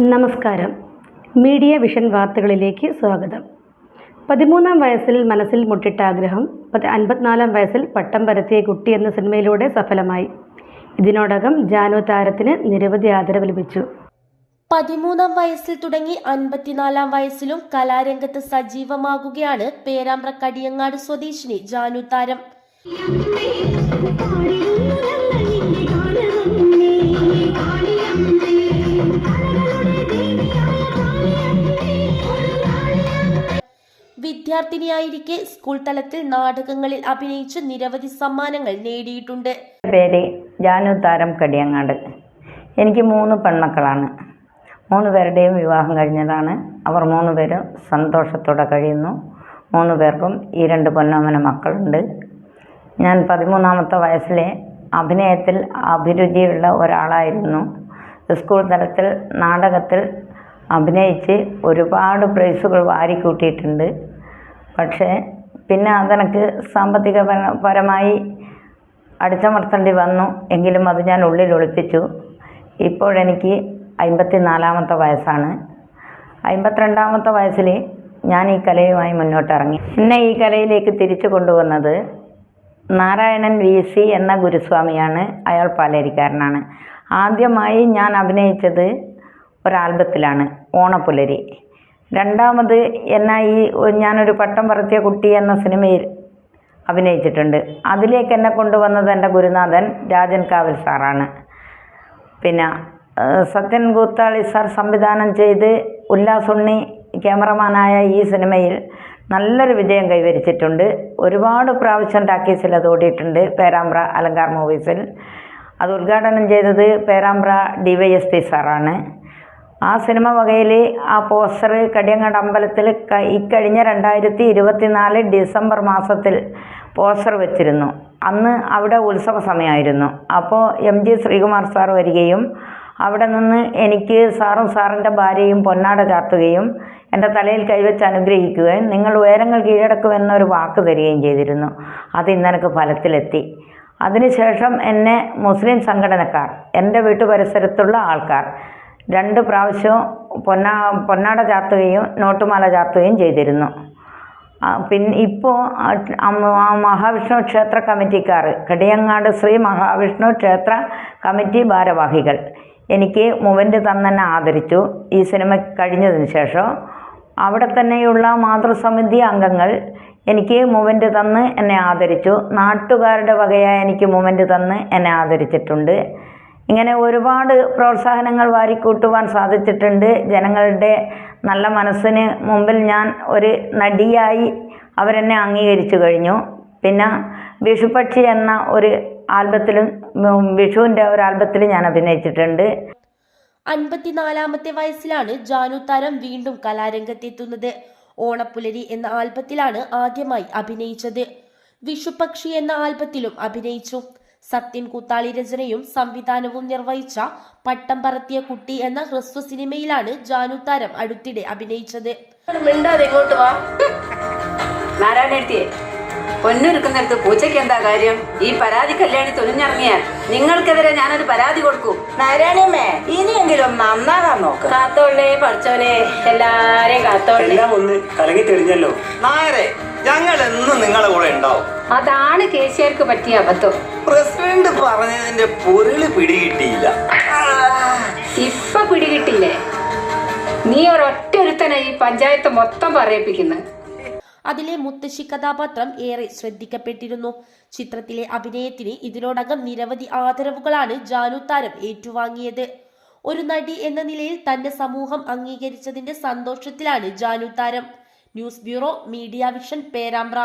നമസ്കാരം. Media vision വാർത്തകളിലേക്ക് സ്വാഗതം. പതിമൂന്നാം വയസ്സിൽ മനസ്സിൽ മുട്ടിട്ട ആഗ്രഹം പതി അൻപത്തിനാലാം വയസ്സിൽ പട്ടം പരത്തിയ കുട്ടി എന്ന സിനിമയിലൂടെ സഫലമായി. ഇതിനോടകം ജാനു താരത്തിന് നിരവധി ആദരവ് ലഭിച്ചു. പതിമൂന്നാം വയസ്സിൽ തുടങ്ങി അൻപത്തിനാലാം വയസ്സിലും കലാരംഗത്ത് സജീവമാകുകയാണ് പേരാമ്പ്ര കടിയങ്ങാട് സ്വദേശിനി ജാനു താരം. വിദ്യാർത്ഥിനിയായിരിക്കെ സ്കൂൾ തലത്തിൽ നാടകങ്ങളിൽ അഭിനയിച്ച് നിരവധി സമ്മാനങ്ങൾ നേടിയിട്ടുണ്ട്. പേര് ജാനു താരം കടിയങ്ങാട്. എനിക്ക് മൂന്ന് പെൺമക്കളാണ്. മൂന്ന് പേരുടെയും വിവാഹം കഴിഞ്ഞതാണ്. അവർ മൂന്ന് പേരും സന്തോഷത്തോടെ കഴിയുന്നു. മൂന്ന് പേർക്കും ഈ രണ്ട് പൊന്നോമന മക്കളുണ്ട്. ഞാൻ പതിമൂന്നാമത്തെ വയസ്സിലെ അഭിനയത്തിൽ അഭിരുചിയുള്ള ഒരാളായിരുന്നു. സ്കൂൾ തലത്തിൽ നാടകത്തിൽ അഭിനയിച്ച് ഒരുപാട് പ്രൈസുകൾ വാരിക്കൂട്ടിയിട്ടുണ്ട്. പക്ഷേ പിന്നെ അതെനിക്ക് സാമ്പത്തിക പര- പരമായി അടിച്ചമർത്തേണ്ടി വന്നു. എങ്കിലും അത് ഞാൻ ഉള്ളിൽ ഒളിപ്പിച്ചു. ഇപ്പോഴെനിക്ക് അമ്പത്തി നാലാമത്തെ വയസ്സാണ്. അമ്പത്തിരണ്ടാമത്തെ വയസ്സിൽ ഞാൻ ഈ കലയുമായി മുന്നോട്ടിറങ്ങി. എന്നെ ഈ കലയിലേക്ക് തിരിച്ചു കൊണ്ടുവന്നത് നാരായണൻ വി. സി. എന്ന ഗുരുസ്വാമിയാണ്. അയാൾ പാലേരിക്കാരനാണ്. ആദ്യമായി ഞാൻ അഭിനയിച്ചത് ഒരാൽബത്തിലാണ് ഓണപ്പുലരി. രണ്ടാമത് എന്നെ ഈ ഞാനൊരു പട്ടം പറത്തിയ കുട്ടി എന്ന സിനിമയിൽ അഭിനയിച്ചിട്ടുണ്ട്. അതിലേക്ക് എന്നെ കൊണ്ടുവന്നത് എന്റെ ഗുരുനാഥൻ രാജൻ കാവൽ സാറാണ്. പിന്നെ സത്യൻ കൂത്താളി സാർ സംവിധാനം ചെയ്ത് ഉല്ലാസ് ഉണ്ണി ക്യാമറമാനായ ഈ സിനിമയിൽ നല്ലൊരു വിജയം കൈവരിച്ചിട്ടുണ്ട്. ഒരുപാട് പ്രാവശ്യം ടാക്കീസിൽ അത് ഓടിയിട്ടുണ്ട്. പേരാമ്പ്ര അലങ്കാർ മൂവീസിൽ. അത് ഉദ്ഘാടനം ചെയ്തത് Perambra D Y S P സാറാണ്. ആ സിനിമ വകയിൽ ആ പോസ്റ്റർ കടിയങ്ങാട് അമ്പലത്തിൽ ഇക്കഴിഞ്ഞ രണ്ടായിരത്തി ഇരുപത്തിനാല് ഡിസംബർ മാസത്തിൽ പോസ്റ്റർ വെച്ചിരുന്നു. അന്ന് അവിടെ ഉത്സവ സമയമായിരുന്നു. അപ്പോൾ എം ജി ശ്രീകുമാർ സാർ വരികയും അവിടെ നിന്ന് എനിക്ക് സാറും സാറിന്റെ ഭാര്യയും പൊന്നാട ചാർത്തുകയും എന്റെ തലയിൽ കൈവച്ച് അനുഗ്രഹിക്കുകയും നിങ്ങൾ ഉയരങ്ങൾ കീഴടക്കുമെന്നൊരു വാക്ക് തരികയും ചെയ്തിരുന്നു. അത് ഇന്നെനിക്ക് ഫലത്തിലെത്തി. അതിനുശേഷം എന്നെ മുസ്ലിം സംഘടനക്കാർ എന്റെ വീട്ടു പരിസരത്തുള്ള ആൾക്കാർ രണ്ട് പ്രാവശ്യവും പൊന്നാ പൊന്നാട ചാർത്തുകയും നോട്ടുമാല ചാർത്തുകയും ചെയ്തിരുന്നു. പിന്നെ ഇപ്പോൾ മഹാവിഷ്ണു ക്ഷേത്ര കമ്മിറ്റിക്കാർ കടിയങ്ങാട് ശ്രീ മഹാവിഷ്ണു ക്ഷേത്ര കമ്മിറ്റി ഭാരവാഹികൾ എനിക്ക് മുവന്റെ തന്നെ ആദരിച്ചു ഈ സിനിമ കഴിഞ്ഞതിന് ശേഷം. അവിടെ തന്നെയുള്ള മാതൃസമിതി അംഗങ്ങൾ എനിക്ക് മുവന്റെ തന്ന് എന്നെ ആദരിച്ചു. നാട്ടുകാരുടെ വകയായി എനിക്ക് മുവന്റെ തന്ന് എന്നെ ആദരിച്ചിട്ടുണ്ട്. ഇങ്ങനെ ഒരുപാട് പ്രോത്സാഹനങ്ങൾ വാരിക്കൂട്ടുവാൻ സാധിച്ചിട്ടുണ്ട്. ജനങ്ങളുടെ നല്ല മനസ്സിന് മുമ്പിൽ ഞാൻ ഒരു നടിയായി അവരെന്നെ അംഗീകരിച്ചു കഴിഞ്ഞു. പിന്നെ വിഷുപക്ഷി എന്ന ഒരു ആൽബത്തിലും വിഷുവിന്റെ ഒരു ആൽബത്തിലും ഞാൻ അഭിനയിച്ചിട്ടുണ്ട്. അൻപത്തിനാലാമത്തെ വയസ്സിലാണ് ജാനു താരം വീണ്ടും കലാരംഗത്തെത്തുന്നത്. ഓണപ്പുലരി എന്ന ആൽബത്തിലാണ് ആദ്യമായി അഭിനയിച്ചത്. വിഷുപക്ഷി എന്ന ആൽബത്തിലും അഭിനയിച്ചു. സത്യൻ കൂത്താളി രചനയും സംവിധാനവും നിർവഹിച്ച പട്ടം പറത്തിയ കുട്ടി എന്ന ഹ്രസ്വ സിനിമയിലാണ് ജാനു താരം അടുത്തിടെ അഭിനയിച്ചത്. പൊന്നൊരുക്കുന്നിടത്ത് പൂച്ചയ്ക്ക് എന്താ കാര്യം? ഈ പരാതി കല്യാണി തുനിഞ്ഞിറങ്ങിയാൽ നിങ്ങൾക്കെതിരെ ഞാനൊരു പരാതി കൊടുക്കും. നാരായണിയമ്മേ ഇനിയെങ്കിലും നന്നാകാൻ നോക്ക്. കാത്തോളേ പഠിച്ചോനെ എല്ലാരെയും കാത്തോളേ. കലങ്ങി തെളിഞ്ഞല്ലോ. നായരെ ഞങ്ങൾ എന്നും നിങ്ങളെ ഉണ്ടാവും. അതാണ് കേസിയർക്ക് പറ്റിയ അബദ്ധം. പ്രസിഡന്റ് പറഞ്ഞതിന്റെ പൊരുൾ പിടികിട്ടിയില്ല. ഇപ്പൊ പിടികിട്ടില്ലേ? നീ ഒരൊറ്റ ഒരുത്തനെ ഈ പഞ്ചായത്ത് മൊത്തം പറയിപ്പിക്കുന്നു. അതിലെ മുത്തശ്ശി കഥാപാത്രം ഏറെ ശ്രദ്ധിക്കപ്പെട്ടിരുന്നു. ചിത്രത്തിലെ അഭിനയത്തിന് ഇതിനോടകം നിരവധി ആദരവുകളാണ് ജാനു താരം ഏറ്റുവാങ്ങിയത്. ഒരു നടി എന്ന നിലയിൽ തന്റെ സമൂഹം അംഗീകരിച്ചതിന്റെ സന്തോഷത്തിലാണ് ജാനു താരം. News bureau media vision Perambra.